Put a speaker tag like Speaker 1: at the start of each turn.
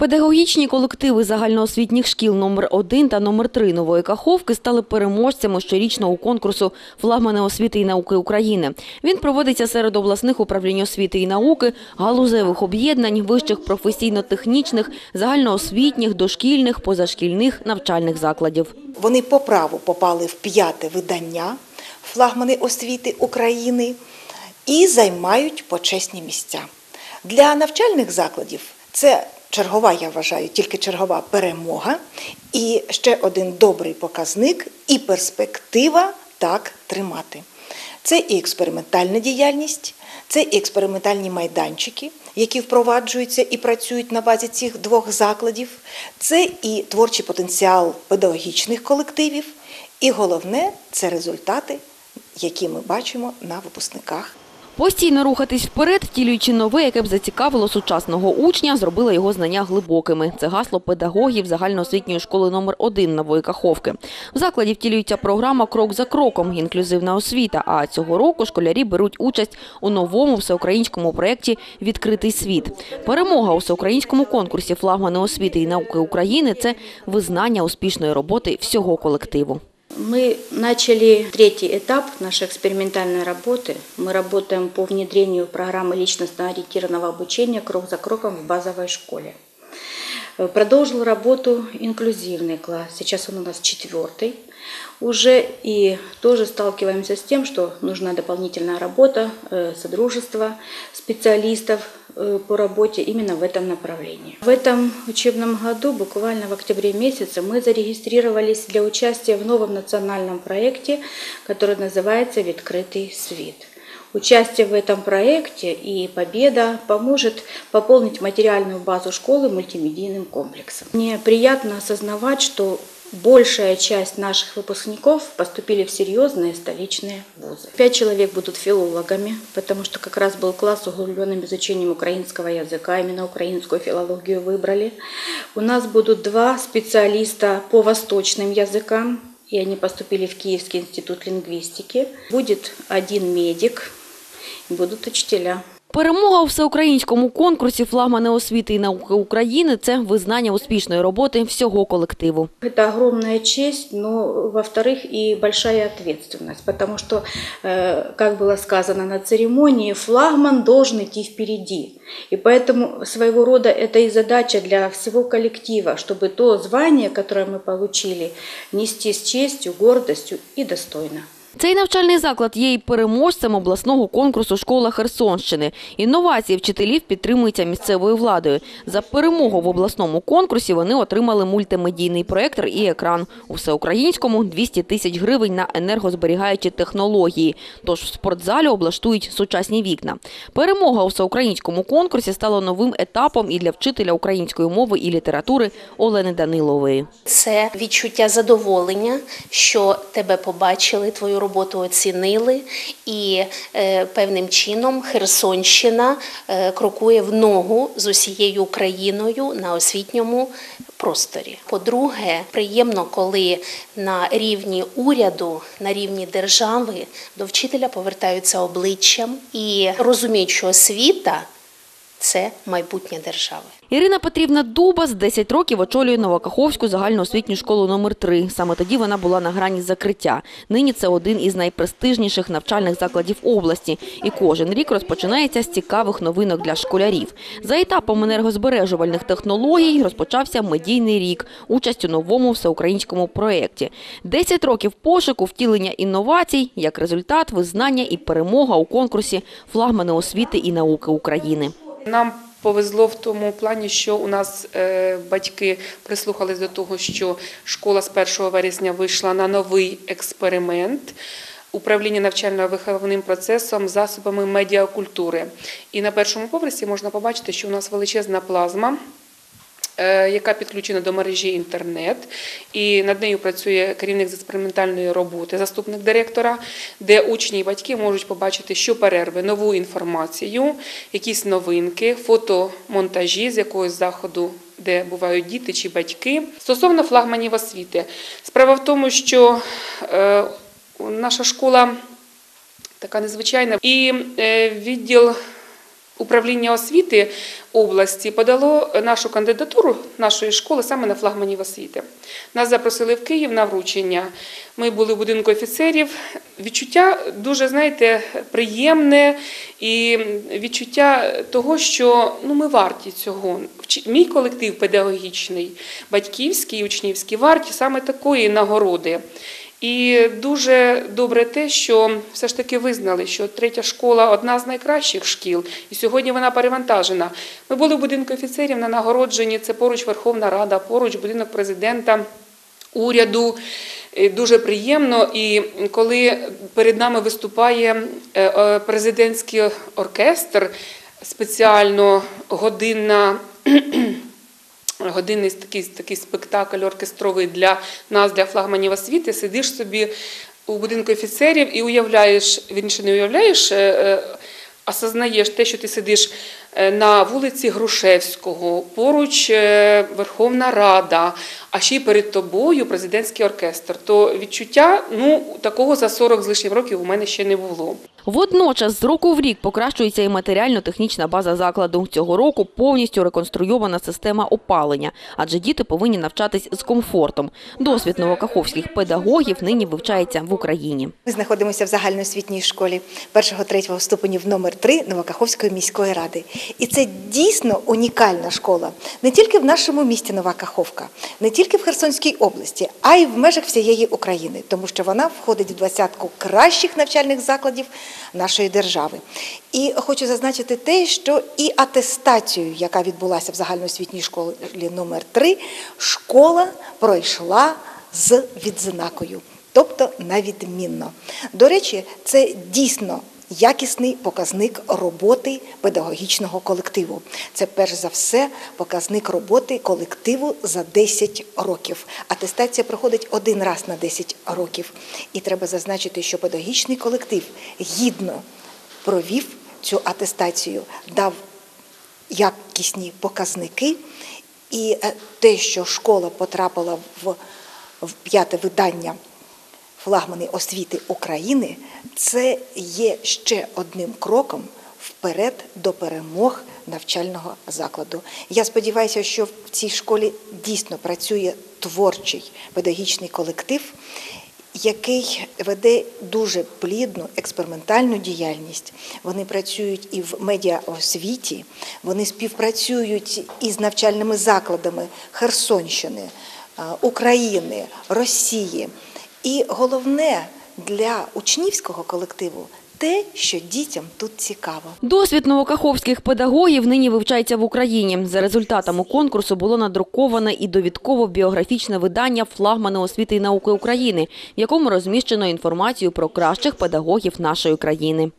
Speaker 1: Педагогічні колективи загальноосвітніх шкіл номер 1 та номер 3 Нової Каховки стали переможцями щорічного конкурсу «Флагмани освіти і науки України». Він проводиться серед обласних управлінь освіти і науки, галузевих об'єднань, вищих професійно-технічних, загальноосвітніх, дошкільних, позашкільних навчальних закладів.
Speaker 2: Вони по праву попали в п'яте видання флагмани освіти України і займають почесні місця. Для навчальних закладів це чергова, я вважаю, тільки чергова перемога і ще один добрий показник і перспектива так тримати. Це і експериментальна діяльність, це і експериментальні майданчики, які впроваджуються і працюють на базі цих двох закладів, це і творчий потенціал педагогічних колективів, і головне це результати, які ми бачимо на випускниках.
Speaker 1: Постійно рухатись вперед, втілюючи нове, яке б зацікавило сучасного учня, зробило його знання глибокими. Це гасло педагогів загальноосвітньої школи номер 1 Нової Каховки. В закладі втілюється програма «Крок за кроком. Інклюзивна освіта». А цього року школярі беруть участь у новому всеукраїнському проєкті «Відкритий світ». Перемога у всеукраїнському конкурсі «Флагмани освіти і науки України» – це визнання успішної роботи всього колективу.
Speaker 3: Мы начали третий этап нашей экспериментальной работы. Мы работаем по внедрению программы личностно-ориентированного обучения «Крок за кроком» в базовой школе. Э, Продолжил работу инклюзивный класс. Сейчас он у нас четвертый уже. И тоже сталкиваемся с тем, что нужна дополнительная работа, э, содружество специалистов по работе именно в этом направлении. В этом учебном году, буквально в октябре месяце, мы зарегистрировались для участия в новом национальном проекте, который называется «Відкритый свет». Участие в этом проекте и победа поможет пополнить материальную базу школы мультимедийным комплексом. Мне приятно осознавать, что большая часть наших выпускников поступили в серьезные столичные вузы. Пять человек будут филологами, потому что как раз был класс с углубленным изучением украинского языка, именно украинскую филологию выбрали. У нас будут два специалиста по восточным языкам, и они поступили в Киевский институт лингвистики. Будет один медик, будут учителя.
Speaker 1: Перемога у всеукраїнському конкурсі «Флагмани освіти і науки України» – це визнання успішної роботи всього колективу.
Speaker 3: Это огромная честь, но, во-вторых, и большая ответственность, потому что, э, как было сказано на церемонии, флагман должен идти впереди. И поэтому своего рода это и задача для всего коллектива, чтобы то звание, которое мы получили, нести с честью, гордостью и достойно.
Speaker 1: Цей навчальний заклад є і переможцем обласного конкурсу «Школа Херсонщини». Інновації вчителів підтримуються місцевою владою. За перемогу в обласному конкурсі вони отримали мультимедійний проєктор і екран. У всеукраїнському – 200 тисяч гривень на енергозберігаючі технології. Тож в спортзалі облаштують сучасні вікна. Перемога у всеукраїнському конкурсі стала новим етапом і для вчителя української мови і літератури Олени Данилової.
Speaker 4: Це відчуття задоволення, що тебе побачили, твою роботу оцінили, і е, певним чином Херсонщина е, крокує в ногу з усією Україною на освітньому просторі. По-друге, приємно, коли на рівні уряду, на рівні держави до вчителя повертаються обличчям і розуміють, що освіта це майбутнє держави.
Speaker 1: Ірина Петрівна Дубас 10 років очолює Новокаховську загальноосвітню школу номер 3 Саме тоді вона була на грані закриття. Нині це один із найпрестижніших навчальних закладів області. І кожен рік розпочинається з цікавих новинок для школярів. За етапом енергозбережувальних технологій розпочався медійний рік, участь у новому всеукраїнському проєкті. 10 років пошуку, втілення інновацій, як результат визнання і перемога у конкурсі «Флагмани освіти і науки України».
Speaker 5: Нам повезло в тому плані, що у нас е, батьки прислухались до того, що школа з 1 вересня вийшла на новий експеримент. Управління навчально-виховним процесом засобами медіакультури. І на першому поверсі можна побачити, що у нас величезна плазма, яка підключена до мережі інтернет, і над нею працює керівник з експериментальної роботи, заступник директора, де учні і батьки можуть побачити щоперерви нову інформацію, якісь новинки, фотомонтажі з якогось заходу. Де бувають діти чи батьки. Стосовно флагманів освіти, справа в тому, що е, наша школа така незвичайна, і е, відділ Управління освіти області подало нашу кандидатуру нашої школи саме на флагманів освіти. Нас запросили в Київ на вручення. Ми були в будинку офіцерів. Відчуття дуже, знаєте, приємне і відчуття того, що ну, ми варті цього. Мій колектив педагогічний, батьківський учнівський варті саме такої нагороди. І дуже добре те, що все ж таки визнали, що третя школа одна з найкращих шкіл, і сьогодні вона перевантажена. Ми були в будинку офіцерів на нагородженні. Це поруч Верховна Рада, поруч будинок президента, уряду. Дуже приємно, і коли перед нами виступає е, е, президентський оркестр, спеціально годинна годинний такий, такий спектакль оркестровий для нас, для флагманів освіти, сидиш собі у будинку офіцерів і уявляєш, вірніше не уявляєш, е, е, осознаєш те, що ти сидиш е, на вулиці Грушевського, поруч Верховна Рада, а ще й перед тобою президентський оркестр. То відчуття ну, такого за 40 з лишнім років у мене ще не було.
Speaker 1: Водночас з року в рік покращується і матеріально-технічна база закладу. Цього року повністю реконструйована система опалення, адже діти повинні навчатись з комфортом. Досвід новокаховських педагогів нині вивчається в Україні.
Speaker 2: Ми знаходимося в загальноосвітній школі першого-третього ступенів номер 3 Новокаховської міської ради. І це дійсно унікальна школа не тільки в нашому місті Нова Каховка, не тільки в Херсонській області, а й в межах всієї України, тому що вона входить в двадцятку кращих навчальних закладів нашої держави. І хочу зазначити те, що і атестацію, яка відбулася в загальноосвітній школі номер 3 школа пройшла з відзнакою тобто навідмінно. До речі, це дійсно якісний показник роботи педагогічного колективу. Це перш за все показник роботи колективу за 10 років. Атестація проходить один раз на 10 років. І треба зазначити, що педагогічний колектив гідно провів цю атестацію, дав якісні показники, і е, те, що школа потрапила в, в п'яте видання флагмани освіти України, це є ще одним кроком вперед до перемог навчального закладу. Я сподіваюся, що в цій школі дійсно працює творчий педагогічний колектив, який веде дуже плідну експериментальну діяльність. Вони працюють і в медіаосвіті, вони співпрацюють із навчальними закладами Херсонщини, України, Росії. І головне для учнівського колективу те, що дітям тут цікаво.
Speaker 1: Досвід новокаховських педагогів нині вивчається в Україні. За результатами конкурсу було надруковане і довідково-біографічне видання «Флагмани освіти і науки України», в якому розміщено інформацію про кращих педагогів нашої країни.